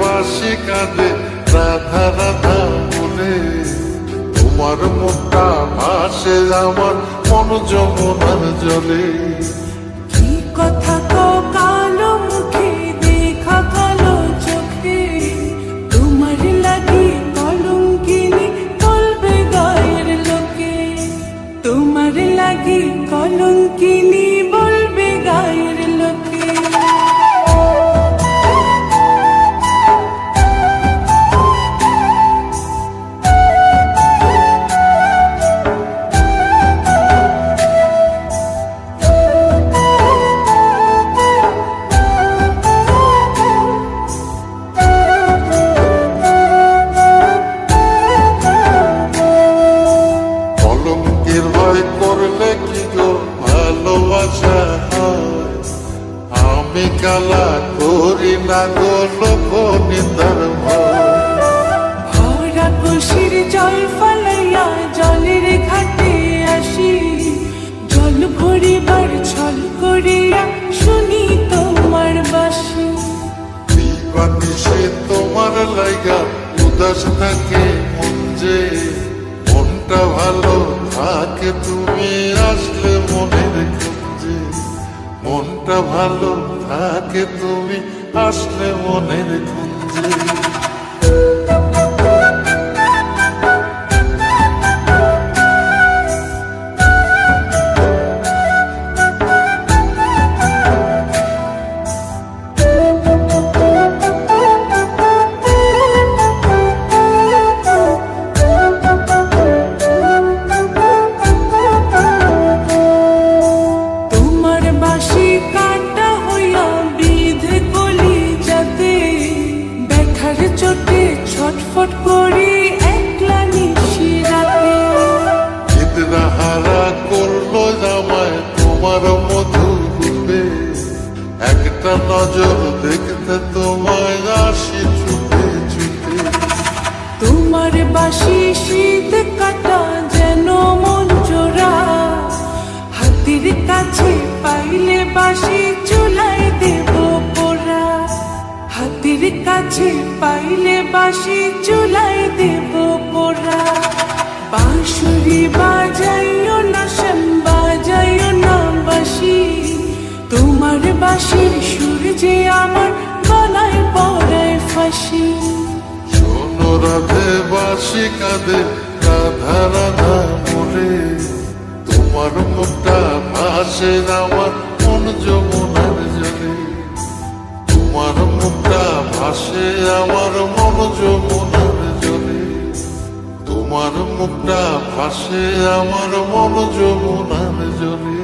বাসি কাঁদে, রাধা রাধা বলে তোমার মুখটা ভাসে, আমার মন যমুনার জলে। কি কথা কো কালো মুখে, দেখা কালো চোখে। তোমার লাগি কলঙ্কিনী বলবে গায়ের লোকে। তোমার লাগি কলঙ্কিনী আমি কালা করি না গো লোক নিন্দার ভয় ভরা খুশির জল ফলাইয়া জলের ঘাটে আসি। জল ভরিবার ছল করিয়া শুনি তোমার বাসি। সে তোমার লাইগা উদাস থাকে মন যে। মনটা ভালো থাকে তুমি আসলে মনের খুঁজে মনটা ভালো থাকে তুমি আসলে মনের খুঁজে ছটফট করি একলা নিশি রাতে। হারা করল জামায় তোমার মধু রূপে। একটা নজর দেখতে তোমায় আসি চুপে চুপে তোমার বাসি শীত কাটা যেন হাতির কাছে পাইলে বাসি চুলাই দেব পোড়া। বাঁশুরি বাজাইও না, শ্যাম বাজাইও না বাসি তোমার বাসির সুর যে আমার গলায় পড়ায় ফাঁসি। শোনো রাধে বাসি কাঁদে, রাধা রাধা মরে। তোমার মুখটা ভাসে আমার ভাসে আমার মন যমুনার জলে তোমার মুখটা ফাঁসে আমার মন যমুনার জলে